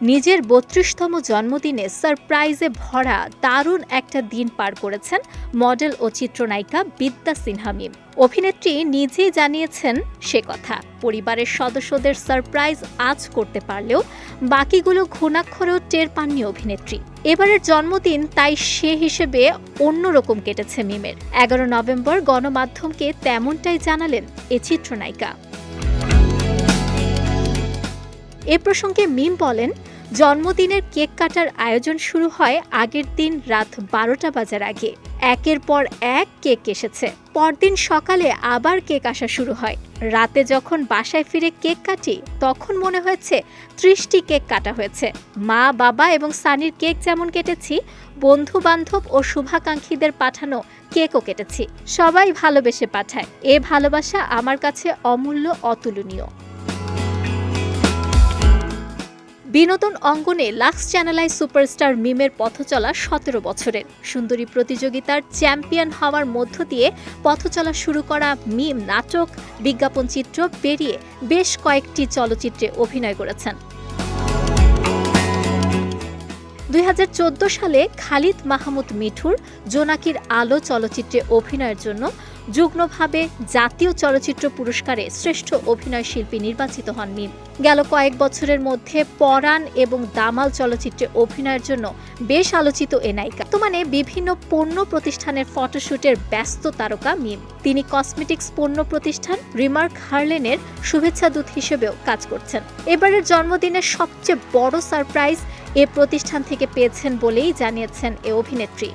নিজের বত্রিশতম জন্মদিনে সারপ্রাইজে ভরা দারুণ একটা দিন পার করেছেন মডেল ও চিত্রনায়িকা বিদ্যা সিনহা মিম। অভিনেত্রী নিজেই জানিয়েছেন সে কথা। পরিবারের সদস্যদের সারপ্রাইজ আজ করতে পারলেও বাকিগুলো ঘুণাক্ষরেও টের পাননি অভিনেত্রী। এবারের জন্মদিন তাই সে হিসেবে অন্যরকম কেটেছে মিমের। এগারো নভেম্বর গণমাধ্যমকে তেমনটাই জানালেন এ চিত্রনায়িকা। এ প্রসঙ্গে মিম বলেন জন্মদিনের কেক কাটার আয়োজন শুরু হয় আগের দিন রাত বারোটা বাজার আগে। একের পর এক কেক এসেছে। পরদিন সকালে আবার কেক আসা শুরু হয়। রাতে যখন বাসায় ফিরে কেক কাটি, তখন মনে হয়েছে ত্রিশটি কেক কাটা হয়েছে। মা, বাবা এবং সানির কেক যেমন কেটেছি বন্ধু বান্ধব ও শুভাকাঙ্ক্ষীদের পাঠানো কেকও কেটেছি। সবাই ভালোবেসে পাঠায়। এ ভালোবাসা আমার কাছে অমূল্য, অতুলনীয়। বিনোদন অঙ্গনে লাক্স চ্যানেলাই সুপারস্টার মিমের পথচলা সতেরো বছরের। সুন্দরী প্রতিযোগিতার চ্যাম্পিয়ন হওয়ার মধ্য দিয়ে পথচলা শুরু করা মিম নাটক, বিজ্ঞাপন চিত্র পেরিয়ে বেশ কয়েকটি চলচ্চিত্রে অভিনয় করেছেন। দুই হাজার চোদ্দ সালে খালিদ মাহমুদ মিঠুর জোনাকির আলো চলচ্চিত্রে অভিনয়ের জন্য যুগ্মভাবে জাতীয় চলচ্চিত্র পুরস্কারে শ্রেষ্ঠ অভিনয় শিল্পী নির্বাচিত হন মিম গেল কয়েক বছরের মধ্যে পরাণ এবং দামাল চলচ্চিত্রে অভিনয়ের জন্য বেশ আলোচিত এ নায়িকা। বর্তমানে বিভিন্ন পণ্য প্রতিষ্ঠানের ফটোশুটের ব্যস্ত তারকা মিম। তিনি কসমেটিক্স পণ্য প্রতিষ্ঠান রিমার্ক হার্লেনের শুভেচ্ছা দূত হিসেবেও কাজ করছেন। এবারের জন্মদিনের সবচেয়ে বড় সারপ্রাইজ এ প্রতিষ্ঠান থেকে পেয়েছেন বলেই জানিয়েছেন এ অভিনেত্রী।